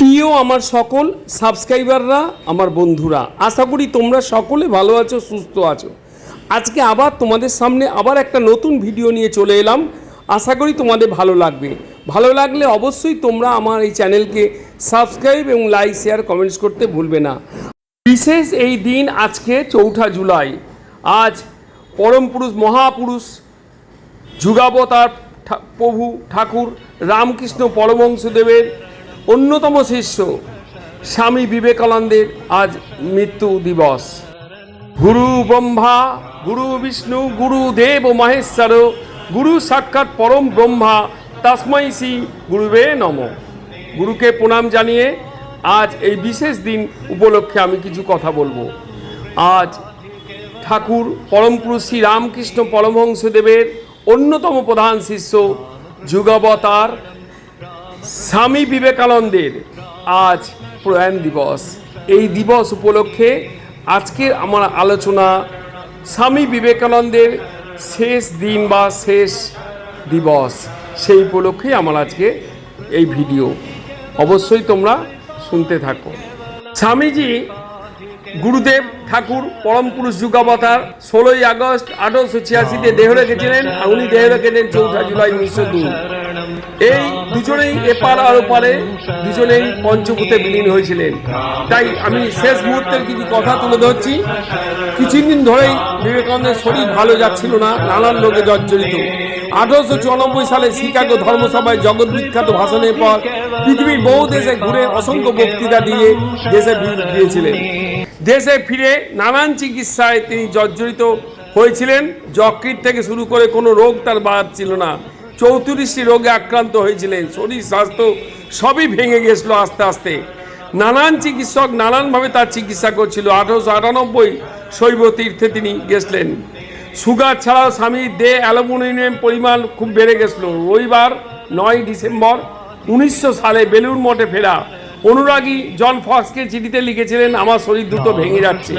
প্রিয় আমার সকল সাবস্ক্রাইবাররা, আমার বন্ধুরা, আশা করি তোমরা সকলে ভালো আছো, সুস্থ আছো। আজকে আবার তোমাদের সামনে আবার একটা নতুন ভিডিও নিয়ে চলে এলাম। আশা করি তোমাদের ভালো লাগবে। ভালো লাগলে অবশ্যই তোমরা আমার এই চ্যানেলকে সাবস্ক্রাইব এবং লাইক, শেয়ার, কমেন্টস করতে ভুলবে না। বিশেষ এই দিন আজকে চৌঠা জুলাই। আজ পরম পুরুষ, মহাপুরুষ, যুগাবতার প্রভু ঠাকুর, রামকৃষ্ণ পরমহংসদেবের অন্যতম শিষ্য স্বামী বিবেকানন্দের আজ মৃত্যু দিবস। গুরু ব্রহ্মা, গুরু বিষ্ণু, গুরু দেব মহেশ্বর, গুরু সাক্ষাৎ পরম ব্রহ্মা, তস্মৈ শ্রী গুরুবে নম। গুরুকে প্রণাম জানিয়ে আজ এই বিশেষ দিন উপলক্ষে আমি কিছু কথা বলব। আজ ঠাকুর পরম পুরুষ শ্রী রামকৃষ্ণ পরমহংসদেবের অন্যতম প্রধান শিষ্য যুগাবতার স্বামী বিবেকানন্দের আজ প্রয়াণ দিবস। এই দিবস উপলক্ষে আজকের আমার আলোচনা স্বামী বিবেকানন্দের শেষ দিন বা শেষ দিবস। সেই উপলক্ষেই আমার আজকে এই ভিডিও। অবশ্যই তোমরা শুনতে থাকো। স্বামীজি গুরুদেব ঠাকুর, পরম পুরুষ যুগাবতার, ষোলোই আগস্ট আঠারোশো ছিয়াশিতে দেহ রেখেছিলেন আর উনি দেহ রেখেছেন চৌঠা জুলাই উনিশশো দুই। এই দুজনেই এপার আর ওপারে, দুজনেই পঞ্চভূতে বিলীন হয়েছিলেন। তাই আমি শেষ মুহূর্তের কিছু কথা তুলে ধরছি। কিছুদিন ধরেই বিবেকানন্দের শরীর ভালো যাচ্ছিল না, নানান রোগে জর্জরিত। আঠারোশো চুরানব্বই সালে শিকাগো ধর্মসভায় জগৎ বিখ্যাত ভাষণের পর পৃথিবীর বহু দেশে ঘুরে অসংখ্য বক্তৃতা দিয়ে দেশে ফিরেছিলেন দেশে ফিরে নানান চিকিৎসায় তিনি জর্জরিত হয়েছিলেন। যকৃত থেকে শুরু করে কোনো রোগ তার বাদ ছিল না। চৌত্রিশটি রোগে আক্রান্ত হয়েছিলেন। শরীর, স্বাস্থ্য সবই ভেঙে গেছিল আস্তে আস্তে। নানান চিকিৎসক নানানভাবে তার চিকিৎসা করছিল। আঠারোশো আটানব্বই শৈব তীর্থে তিনি গেছিলেন। সুগার ছাড়াও স্বামীর দে অ্যালুমিনিয়াম পরিমাণ খুব বেড়ে গেছিল। রবিবার নয় ডিসেম্বর উনিশশো সালে বেলুর মঠে ফেরা। অনুরাগী জন ফক্সকে চিঠিতে লিখেছিলেন, আমার শরীর দ্রুত ভেঙে যাচ্ছে।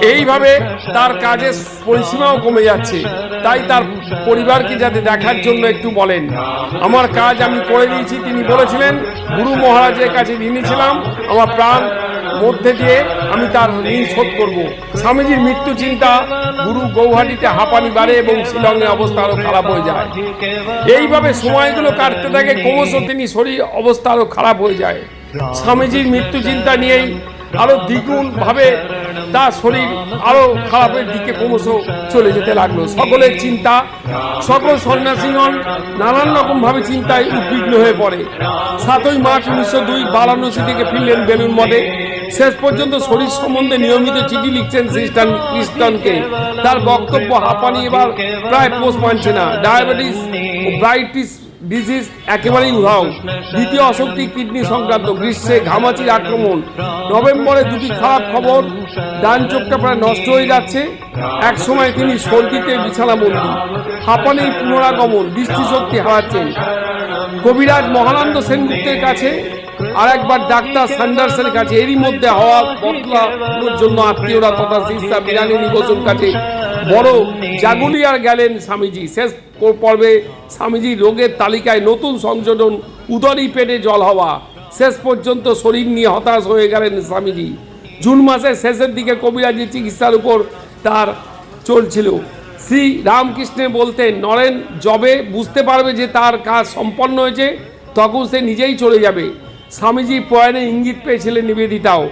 এইভাবে তার কাজের পরিসীমাও কমে যাচ্ছে। তাই তার পরিবারকে যাতে দেখার জন্য একটু বলেন। আমার কাজ আমি করে দিয়েছি। তিনি বলেছিলেন, গুরু মহারাজের কাছে ঋণী ছিলাম। আমার প্রাণ মধ্যে দিয়ে আমি তার ঋণ শোধ করব। স্বামীজির মৃত্যু চিন্তা গুরু গৌহাটিতে হাঁপানি বাড়ে এবং শিলংয়ের অবস্থা আরও খারাপ হয়ে যায়। এইভাবে সময়গুলো কাটতে থাকে, ক্রমশ তিনি শরীর অবস্থা আরও খারাপ হয়ে যায়। স্বামীজির মৃত্যু চিন্তা নিয়েই আরও দ্বিগুণ ভাবে তার শরীর আরও খারাপের দিকে ক্রমশ চলে যেতে লাগল। সকলের চিন্তা, সকল সন্ন্যাসীগণ নানান রকম ভাবে চিন্তায় উদ্বিগ্ন হয়ে পড়ে। সাতই মার্চ উনিশশো দুই, বারাণসী থেকে ফিরলেন বেলুন মঠে। শেষ পর্যন্ত শরীর সম্বন্ধে নিয়মিত চিঠি লিখছেন খ্রিস্টান, খ্রিস্টানকে। তার বক্তব্য হাঁপানি এবার প্রায় পোষ মানছে না। ডায়াবেটিস ব্রাইটিস ডিজিজ একেবারেই উধাও। দ্বিতীয় অশক্তি কিডনি সংক্রান্ত গ্রীষ্মে ঘামাচির আক্রমণ। নভেম্বরে দুটি খারাপ খবর। ডান চোখটা প্রায় নষ্ট হয়ে যাচ্ছে। এক সময় তিনি সর্দিতে বিছানা বন্দি। হাঁপানির পুনরাগমন, দৃষ্টিশক্তি হারাচ্ছেন। কবিরাজ মহানন্দ সেনগুপ্তের কাছে আর একবার ডাক্তার স্যান্ডার্সের কাছে। এরই মধ্যে হওয়া বদলানোর জন্য আত্মীয়রা তথা শিষ্যা বিরানী নিবসন কাছে বড় জাগুলিয়ার গেলেন স্বামীজি। শেষ পর্বে স্বামীজি রোগের তালিকায় নতুন সংযোজন উদরই পেটে জল হওয়া, শেষ পর্যন্ত শরীর নিয়ে হতাশ হয়ে গেলেন স্বামীজি। জুন মাসের শেষের দিকে কবিরাজি চিকিৎসার উপর তার চলছিল। শ্রী রামকৃষ্ণে বলতেন, নরেন জবে বুঝতে পারবে যে তার কাজ সম্পন্ন হয়েছে, তখন সে নিজেই চলে যাবে। স্বামীজি প্রয়াণে ইঙ্গিত পেয়েছিলেন নিবেদিতাও।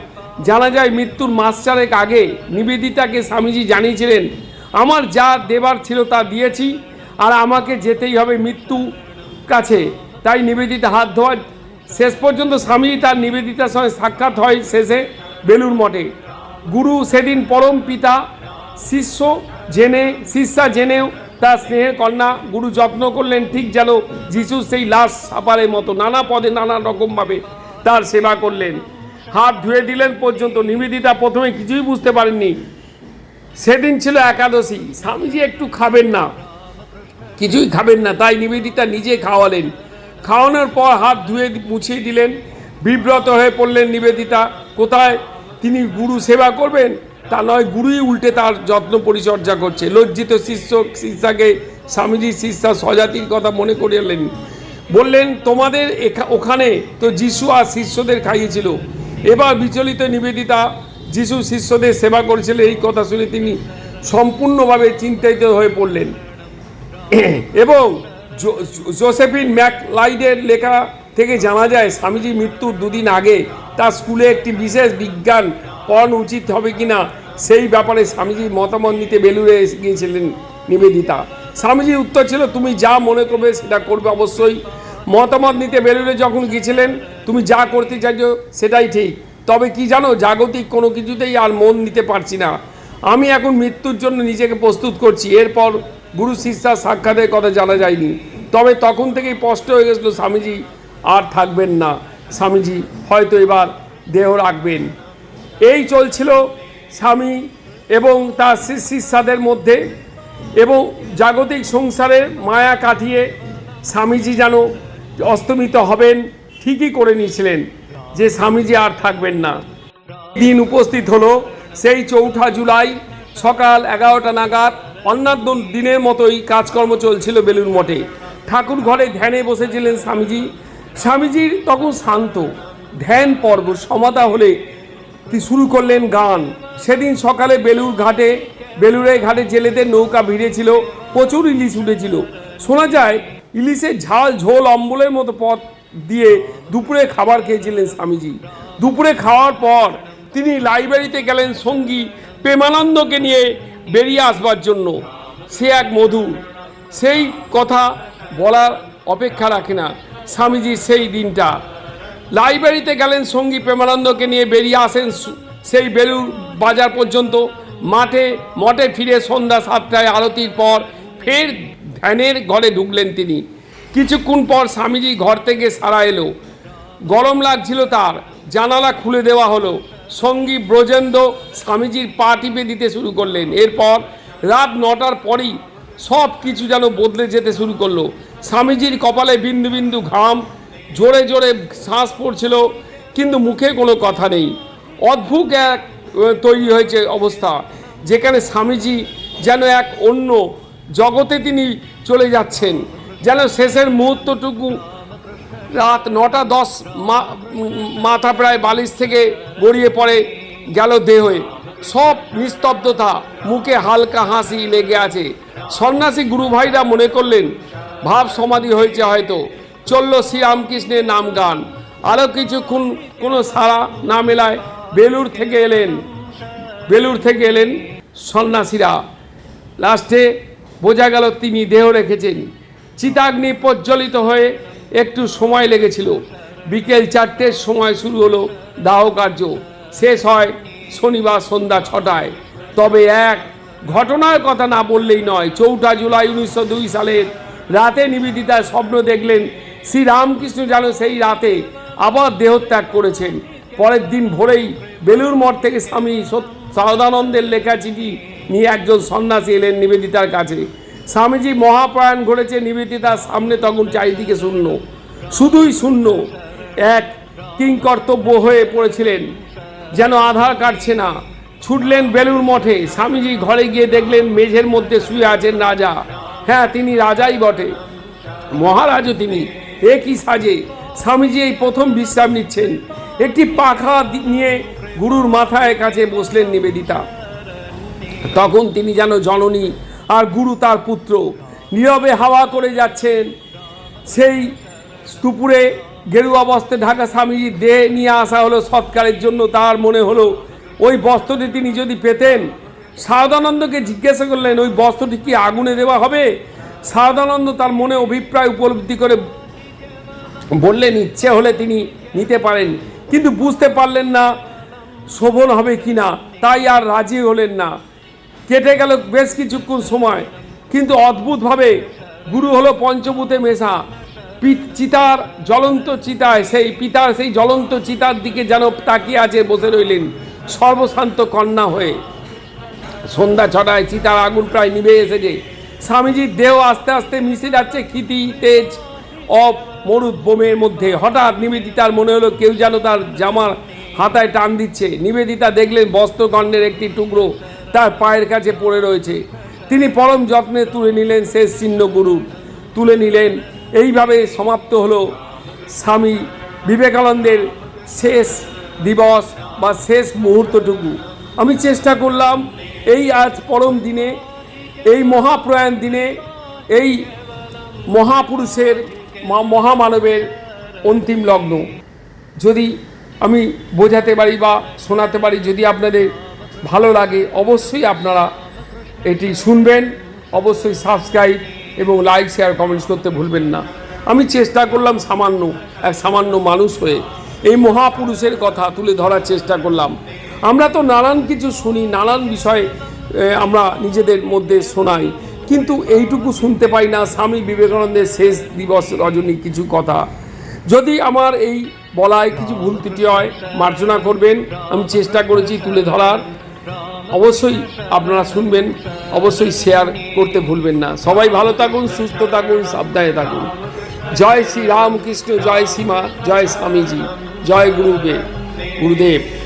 জানা যায়, মৃত্যুর মাস চারেক আগে নিবেদিতাকে স্বামীজি জানিয়েছিলেন, আমার যা দেবার ছিল তা দিয়েছি আর আমাকে যেতেই হবে মৃত্যু কাছে। তাই নিবেদিতা হাত ধোয়া শেষ পর্যন্ত স্বামী তার নিবেদিতার সঙ্গে সাক্ষাৎ হয় শেষে বেলুর মঠে। গুরু সেদিন পরম পিতা, শিষ্য জেনে, শিষ্যা জেনেও তার স্নেহের কন্যা গুরু যত্ন করলেন, ঠিক যেন যিশু সেই লাশ সাপারের মতো নানা পদে নানা রকমভাবে তার সেবা করলেন। হাত ধুয়ে দিলেন পর্যন্ত নিবেদিতা প্রথমে কিছুই বুঝতে পারেননি। সেদিন ছিল একাদশী। স্বামীজি একটু খাবেন না। কিছুই খাবেন না, তাই নিবেদিতা নিজে খাওয়ালেন। খাওয়ানোর পর হাত ধুয়ে মুছিয়ে দিলেন। বিব্রত হয়ে পড়লেন নিবেদিতা, কোথায়? তিনি গুরু সেবা করবেন? তা নয়, গুরুই উল্টে তার যত্ন পরিচর্যা করছে। লজ্জিত শিষ্য, শিষ্যাকে স্বামীজি শিষ্যা স্বজাতির কথা মনে করিলেন। বললেন, তোমাদের এখা- ওখানে তো যিশু আর শিষ্যদের খাইয়েছিল। এবার বিচলিত নিবেদিতা যিশু শিষ্যদের সেবা করেছিলেন এই কথা শুনে তিনি সম্পূর্ণভাবে চিন্তিত হয়ে পড়লেন। এবং জোসেফিন ম্যাকলাইডের লেখা থেকে জানা যায়, স্বামীজি মৃত্যুর দুদিন আগে তার স্কুলে একটি বিশেষ বিজ্ঞান পড়ানো উচিত হবে কিনা, সেই ব্যাপারে স্বামীজি মতামত নিতে বেলুড়ে গিয়েছিলেন নিবেদিতা। স্বামীজির উত্তর ছিল, তুমি যা মনে করবে সেটা করবে অবশ্যই। মতামত নিতে বেলুড়ে যখন গিয়েছিলেন, তুমি যা করতে চাইছো সেটাই ঠিক। তবে কি জানো, জাগতিক কোনো কিছুতেই আর মন নিতে পারছি না। আমি এখন মৃত্যুর জন্য নিজেকে প্রস্তুত করছি। এরপর গুরু শিষ্যার সাক্ষাতের কথা জানা যায়নি। তবে তখন থেকেই স্পষ্ট হয়ে গেছিল, স্বামীজি আর থাকবেন না। স্বামীজি হয়তো এবার দেহ রাখবেন। এই চলছিল স্বামী এবং তার শিষ্যাদের মধ্যে এবং জাগতিক সংসারের মায়া কাটিয়ে স্বামীজি যেন অস্তমিত হবেন, ঠিকই করে নিয়েছিলেন যে স্বামীজি আর থাকবেন না। দিন উপস্থিত হলো সেই চৌঠা জুলাই সকাল এগারোটা নাগাদ। অন্যান্য দিনের মতোই কাজকর্ম চলছিল বেলুর মঠে। ঠাকুর ঘরে ধ্যানে বসেছিলেন স্বামীজি। স্বামীজির তখন শান্ত, ধ্যান পর্ব, সমাধা হলে শুরু করলেন গান। সেদিন সকালে বেলুর ঘাটে বেলুড়ে ঘাটে জেলেদের নৌকা ভিড়েছিল, প্রচুর ইলিশ উঠেছিল। শোনা যায়, ইলিশের ঝাল, ঝোল, অম্বলের মতো পথ দিয়ে দুপুরে খাবার খেয়েছিলেন স্বামীজি। দুপুরে খাওয়ার পর তিনি লাইব্রেরিতে গেলেন সঙ্গী প্রেমানন্দকে নিয়ে বেরিয়ে আসবার জন্য। সে এক মধু। সেই কথা বলার অপেক্ষা রাখে না স্বামীজির সেই দিনটা। লাইব্রেরিতে গেলেন সঙ্গী প্রেমানন্দকে নিয়ে বেরিয়ে আসেন সেই বেলুর বাজার পর্যন্ত। মাঠে, মঠে ফিরে সন্ধ্যা সাতটায় আরতির পর ফের ধ্যানের ঘরে ঢুকলেন তিনি। কিছুক্ষণ পর স্বামীজি ঘর থেকে সারা এলো। গরম লাগছিল তার। জানালা খুলে দেওয়া হলো। সঙ্গী ব্রজেন্দ্র স্বামীজির পা টিপে দিতে শুরু করলেন। এরপর রাত নটার পরই সব কিছু যেন বদলে যেতে শুরু করল। স্বামীজির কপালে বিন্দু বিন্দু ঘাম, জোরে জোরে শ্বাস পড়ছিল, কিন্তু মুখে কোনো কথা নেই। অদ্ভুত এক তৈরি হয়েছে অবস্থা, যেখানে স্বামীজি যেন এক অন্য জগতে তিনি চলে যাচ্ছেন, যেন শেষের মুহূর্তটুকু রাত নটা দশ মাথা প্রায় বালিশ থেকে গড়িয়ে পড়ে গেল দেহে। সব নিস্তব্ধতা, মুখে হালকা হাসি লেগে আছে। সন্ন্যাসী গুরু ভাইরা মনে করলেন, ভাব সমাধি হয়েছে হয়তো। চলল শ্রীরামকৃষ্ণের নাম গান। আরও কিছুক্ষণ কোনো সারা না মেলায় বেলুর থেকে এলেন বেলুর থেকে এলেন সন্ন্যাসীরা। লাস্টে বোঝা গেল তিনি দেহ রেখেছেন। চিতাগ্নি প্রজ্বলিত হয়ে একটু সময় লেগেছিল। বিকেল চারটের সময় শুরু হলো দাহ কার্য। শেষ হয় শনিবার সন্ধ্যা ছটায়। তবে এক, ঘটনার কথা না বললেই নয়, চৌঠা জুলাই উনিশশো দুই সালের রাতে নিবেদিতার স্বপ্ন দেখলেন শ্রী রামকৃষ্ণ যেন সেই রাতে আবার দেহত্যাগ করেছেন। পরের দিন ভোরেই বেলুর মঠ থেকে স্বামী সদানন্দের লেখা চিঠি নিয়ে একজন সন্ন্যাসী এলেন নিবেদিতার কাছে। স্বামীজি মহাপ্রয়াণ ঘটেছে নিবেদিতার সামনে তখন চারিদিকে শূন্য, শুধুই শূন্য। এক কিংকর্তব্য হয়ে পড়েছিলেন, যেন আধার কাটছে না। ছুটলেন বেলুর মঠে, স্বামীজি ঘরে গিয়ে দেখলেন মেঝের মধ্যে শুয়ে আছেন রাজা। হ্যাঁ তিনি রাজাই বটে। মহারাজও তিনি, একই সাজে। স্বামীজি এই প্রথম বিশ্রাম নিচ্ছেন। একটি পাখা নিয়ে গুরুর মাথায় কাছে বসলেন নিবেদিতা। তখন তিনি যেন জননী আর গুরু তার পুত্র। নীরবে হাওয়া করে যাচ্ছেন। সেই স্তূপুরে গেরুয়া বস্ত্রে ঢাকা স্বামীজির দেহ নিয়ে আসা হলো সৎকারের জন্য। তার মনে হলো, ওই বস্ত্রটি তিনি যদি পেতেন, সারদানন্দকে জিজ্ঞাসা করলেন, ওই বস্ত্রটি কি আগুনে দেওয়া হবে? সারদানন্দ তার মনে অভিপ্রায় উপলব্ধি করে বললেন, ইচ্ছে হলে তিনি নিতে পারেন। কিন্তু বুঝতে পারলেন না, শোভন হবে কি না? তাই আর রাজি হলেন না। কেটে গেল বেশ কিছুক্ষণ সময়। কিন্তু অদ্ভুতভাবে গুরু হলো পঞ্চভূতে মেশা। চিতার জ্বলন্ত চিতায়, সেই পিতার, সেই জ্বলন্ত চিতার দিকে যেন তাকিয়ে আছে, বসে রইলেন সর্বশান্ত কন্যা হয়ে। সন্ধ্যা ছটায় চিতার আগুন প্রায় নিভে এসেছে। স্বামীজির দেহ আস্তে আস্তে মিশে যাচ্ছে, ক্ষিতি, তেজ, অপ, মরুদ বোমের মধ্যে। হঠাৎ নিবেদিতার মনে হলো কেউ যেন তার জামার হাতায় টান দিচ্ছে। নিবেদিতা দেখলেন বস্ত্রখণ্ডের একটি টুকরো তার পায়ের কাছে পড়ে রয়েছে। তিনি পরম যত্নে তুলে নিলেন শেষ চিহ্ন গুরু তুলে নিলেন। এইভাবে সমাপ্ত হলো স্বামী বিবেকানন্দের শেষ দিবস বা শেষ মুহূর্তটুকু। আমি চেষ্টা করলাম এই আজ পরম দিনে, এই মহাপ্রয়াণ দিনে, এই মহাপুরুষের মহামানবের অন্তিম লগ্ন। যদি আমি বোঝাতে পারি বা শোনাতে পারি, যদি আপনাদের ভালো লাগে, অবশ্যই আপনারা এটি শুনবেন, অবশ্যই সাবস্ক্রাইব এবং লাইক শেয়ার কমেন্টস করতে ভুলবেন না। আমি চেষ্টা করলাম সামান্য, এক সামান্য মানুষ হয়ে। এই মহাপুরুষের কথা তুলে ধরার চেষ্টা করলাম। আমরা তো নানান কিছু শুনি, নানান বিষয়ে আমরা নিজেদের মধ্যে শোনাই। কিন্তু এইটুকু শুনতে পাই না, স্বামী বিবেকানন্দের শেষ দিবস রজনী কিছু কথা। যদি আমার এই বলায় কিছু ভুল ত্রুটি হয়, মার্জনা করবেন, আমি চেষ্টা করেছি তুলে ধরার। অবশ্যই আপনারা শুনবেন, অবশ্যই শেয়ার করতে ভুলবেন না। সবাই ভালো থাকুন, সুস্থ থাকুন, সাবধানে থাকুন। জয় শ্রী রামকৃষ্ণ, জয় শ্রীমা জয় স্বামীজি, জয় গুরুদেব। গুরুদেব।